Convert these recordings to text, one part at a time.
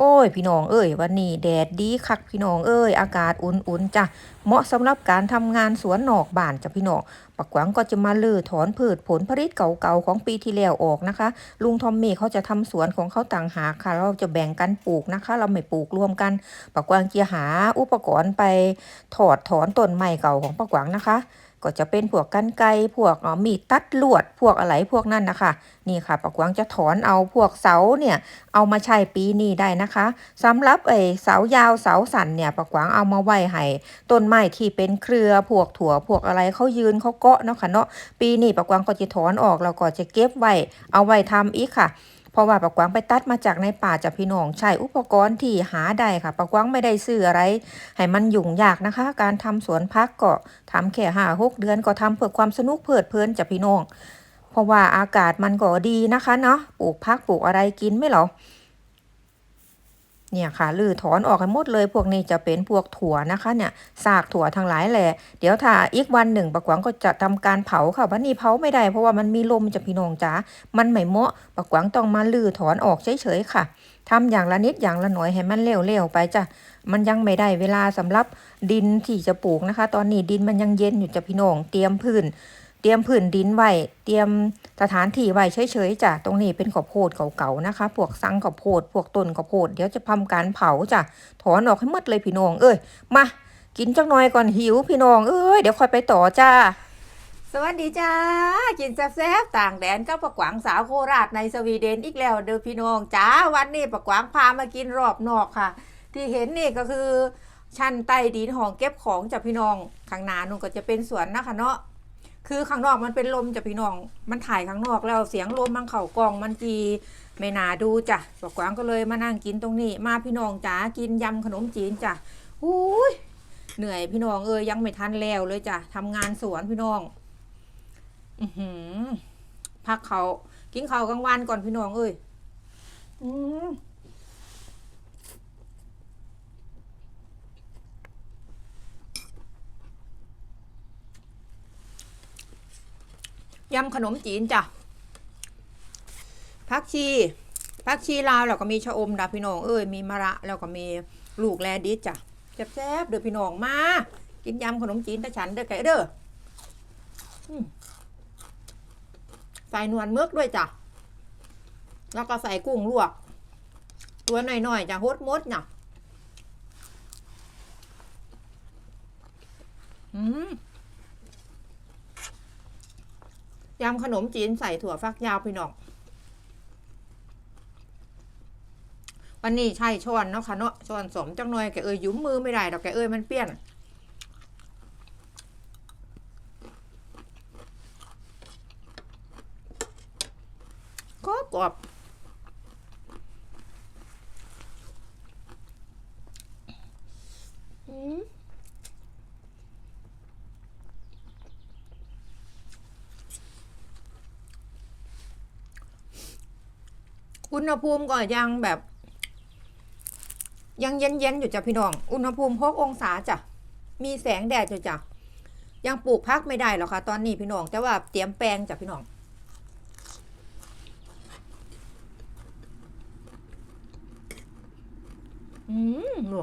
โอ้ย พี่น้องเอ้ย วันนี้แดดดีคักพี่น้องเอ้ย อากาศอุ่นๆจ้ะเหมาะสำหรับการทำงานสวนนอกบ้านจ้ะพี่น้องปักหวังก็จะมาลือถอนพืชผลผลิตเก่าๆของปีที่แล้วออกนะคะ ลุงทอมมี่เขาจะทำสวนของเขาต่างหากค่ะ เราจะแบ่งกันปลูกนะคะ เราไม่ปลูกรวมกันปักหวังจะหาอุปกรณ์ไปถอดถอนต้นไม้เก่าของปักหวังนะคะ ก็จะเป็นพวกกันไกพวกอ่อมีดตัดลวดพวกอะไรพวกนั้นนะคะ นี่ค่ะปักหวังจะถอนเอาพวกเสาเนี่ยเอามาใช้ปีนี้ได้นะคะสำหรับไอ้เสายาวเสาสันเนี่ยปักหวังเอามาไว้ให้ต้นไม้ที่เป็นเครือพวกถั่วพวกอะไรเขายืนเขาเกาะเนาะค่ะเนาะปีนี้ปักหวังก็จะถอนออกแล้วก็จะเก็บไว้เอาไว้ทำอีกค่ะ เพราะว่าปะกวางไปตัดมาจากในป่าจากพี่น้องใช้อุปกรณ์ที่หาได้ค่ะปะกวางไม่ได้ซื้ออะไร ให้มันยุ่งยากนะคะ การทำสวนพักก็ทำแค่ห้าหกเดือนก็ทำเพื่อความสนุกเพลิดเพลินจากพี่น้อง เพราะว่าอากาศมันก็ดีนะคะเนาะปลูกพักปลูกอะไรกินไม่หรอ เนี่ยค่ะลือถอนออกให้หมดเลย พวกนี้จะเป็นพวกถั่วนะคะเนี่ยซากถั่วทั้งหลายแหละเดี๋ยวถ้าอีกวันหนึ่งปักวังก็จะทำการเผาค่ะวันนี้เผาไม่ได้เพราะว่ามันมีลมจากพี่น้องจ๋ามันไม่เหมาะปักวังต้องมาลือถอนออกเฉยๆค่ะทำอย่างละนิดอย่างละหน่อยให้มันเร็วๆไปจ้ะมันยังไม่ได้เวลาสำหรับดินที่จะปลูกนะคะ ตอนนี้ดินมันยังเย็นอยู่จ้ะพี่น้องเตรียมพื้น เตรียมพื้นดินไว้เตรียมสถานที่ไว้เฉยๆจ้ะตรงนี้เป็นข้าวโพดเก่าๆนะคะ พวกสังข้าวโพดพวกต้นข้าวโพดเดี๋ยวจะทำการเผาจ้ะถอนออกให้หมดเลยพี่น้องเอ้ยมากินจักหน่อยก่อนหิวพี่น้องเอ้ยเดี๋ยวค่อยไปต่อจ้าสวัสดีจ้า กินแซ่บๆต่างแดนก็ประกวางสาวโคราชในสวีเดนอีกแล้วเด้อพี่น้องจ้าวันนี้ประกวางพามากินรอบนอกค่ะ ที่เห็นนี่ก็คือชั้นใต้ดินห้องเก็บของจากพี่น้องข้างหน้านู่นก็จะเป็นสวนนะคะเนาะ คือข้างนอกมันเป็นลมจ้ะพี่น้อง มันถ่ายข้างนอกแล้วเสียงลมมันเข่ากองมันจีไม่น่าดูจ้ะบอกกวางก็เลยมานั่งกินตรงนี้ มาพี่น้องจ๋ากินยำขนมจีนจ้ะหูยเหนื่อยพี่น้องเอ้ยยังไม่ทันแล้วเลยจ้ะทำงานสวนพี่น้อง อือหือพักเขากินเขาวกลางวันก่อนพี่น้องเอ้ยอืม ยำขนมจีนจ้ะผักชีผักชีลาวแล้วก็มีชะอมดาพี่น้องเอ้ยมีมะระแล้วก็มีลูกแลดิสจ้ะแซ่บๆเด้อพี่น้องมา กินยำขนมจีนตะฉันเด้อไก่เด้อใส่นวลเมือกด้วยจ้ะแล้วก็ใส่กุ้งลวก ตัวหน่อยๆจ้ะฮดมดเนาะอืม ยำขนมจีนใส่ถั่วฟักยาวพี่น้องวันนี้ใช่ช้อนเนาะค่ะเนาะช้อนสมจังหน่อยแกเอ้ยยุ้มมือไม่ได้ดอกแกเอ้ยมันเปี้ยนก็กรอบอืม อุณหภูมิก็ยังแบบ ยังเย็นๆอยู่จ้ะพี่น้อง อุณหภูมิหกองศาจ้ะ มีแสงแดดอยู่จ้ะ ยังปลูกพักไม่ได้หรอกค่ะตอนนี้พี่น้อง แต่ว่าเตรียมแปลงจ้ะพี่น้องอืมหนู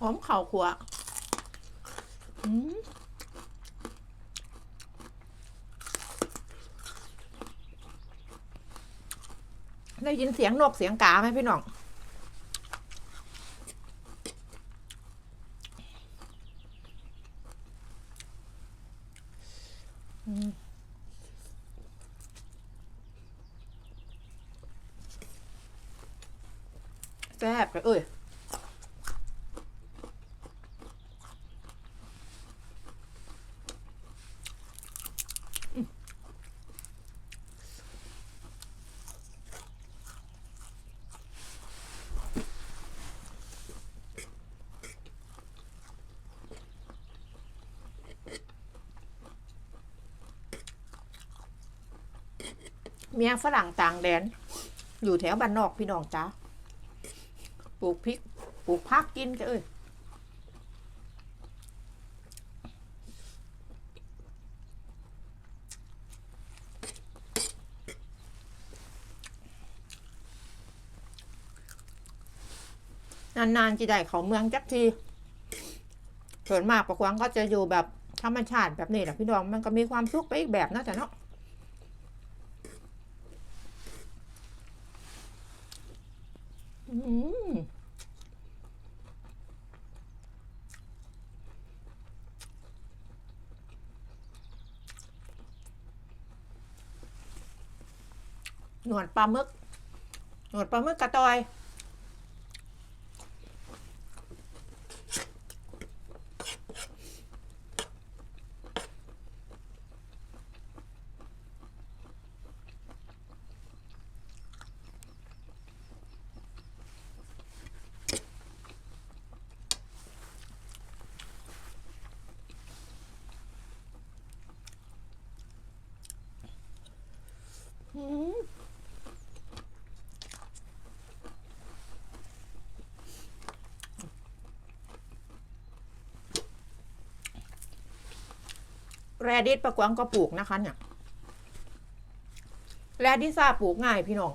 หอมข่าวขัวอืมได้ยินเสียงนกเสียงกาไหมพี่น้องอืมแซ่บเลยเอ้ย เมียฝรั่งต่างแดน อยู่แถวบ้านนอกพี่น้องจ้าปลูกพริกปลูกผักกินจ้ะเอ้ยนานๆจะได้เขาเมืองจักทีส่วนมากประกวางก็จะอยู่แบบธรรมชาติแบบนี้แหละพี่ดองมันก็มีความสุขไปอีกแบบนะจ๊ะเนาะอืม หนวดปลาหมึก หนวดปลาหมึกกระตอย อืม แรดิสประกวางก็ปลูกนะคะเนี่ยแรดิซ่าปลูกง่ายพี่น้อง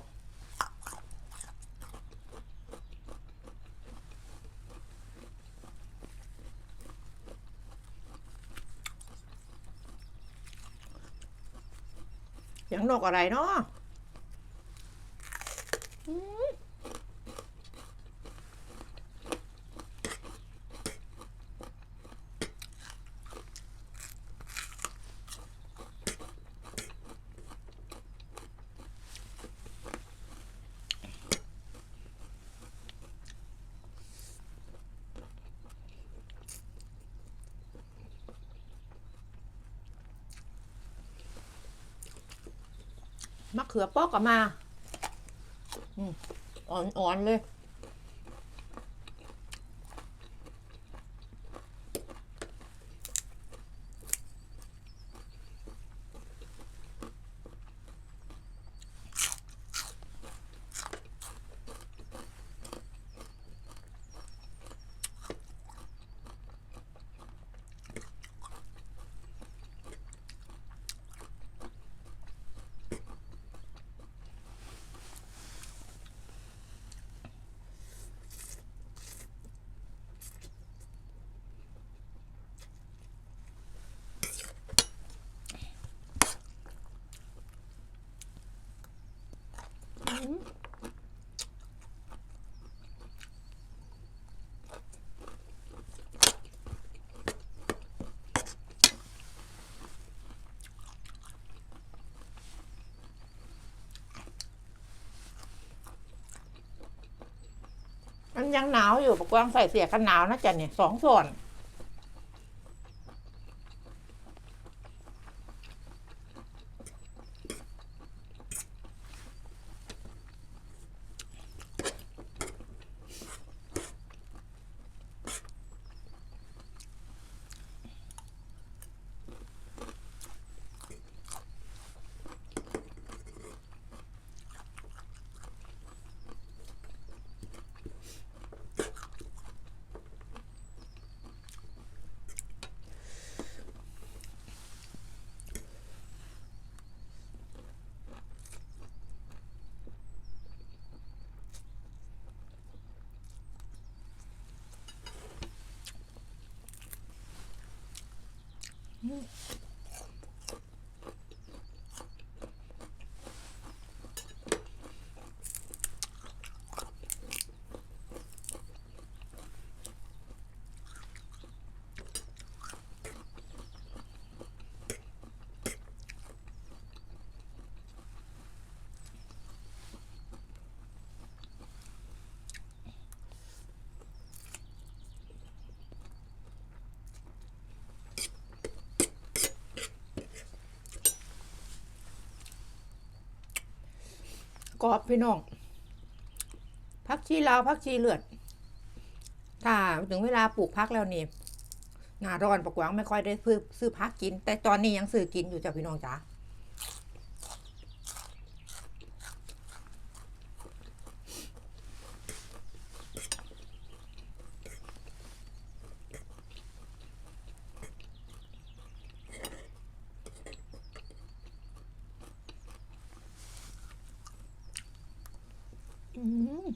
เสียงนกอะไรเนาะ มะเขือปอกออกมา อ่อนๆเลย มัน ยังหนาวอยู่ปกวางใส่เสียกันหนาวนะจ๊ะเนี่ยสองส่วน Mm-hmm. รอบพี่น้องพักชีลาวพักชีเลือด ถ้าถึงเวลาปลูกพักแล้วนี่หน้าร้อนปกวางไม่ค่อยได้ซื้อซื้อพักกิน แต่ตอนนี้ยังซื้อกินอยู่จ้ะพี่น้องจ๋า อืม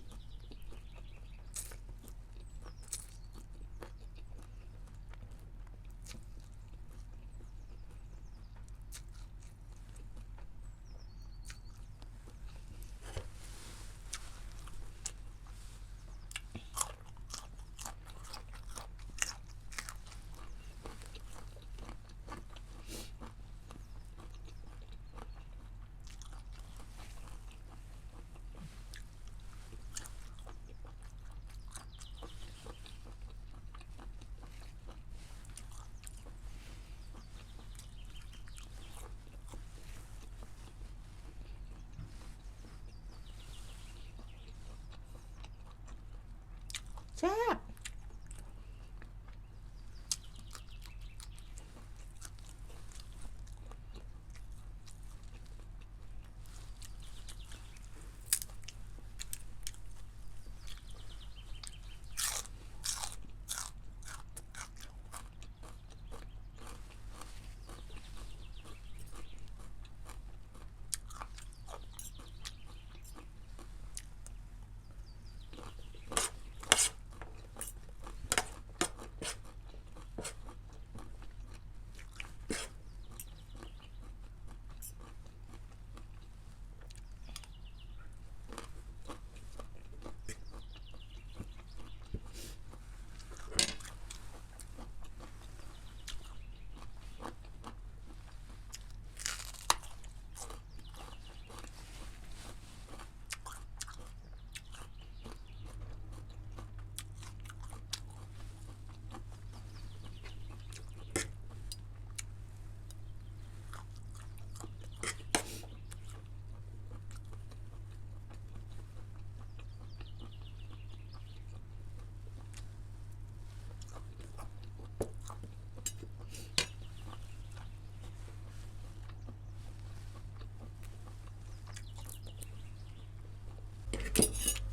แซ่บ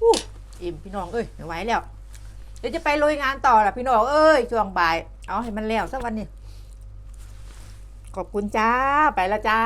อู้ อิ่มพี่น้องเอ้ยไม่ไหวแล้วเดี๋ยวจะไปลุยงานต่อละพี่น้องเอ้ยช่วงบ่าย เอาให้มันแล้วสักวันนี้ขอบคุณจ้าไปละจ้า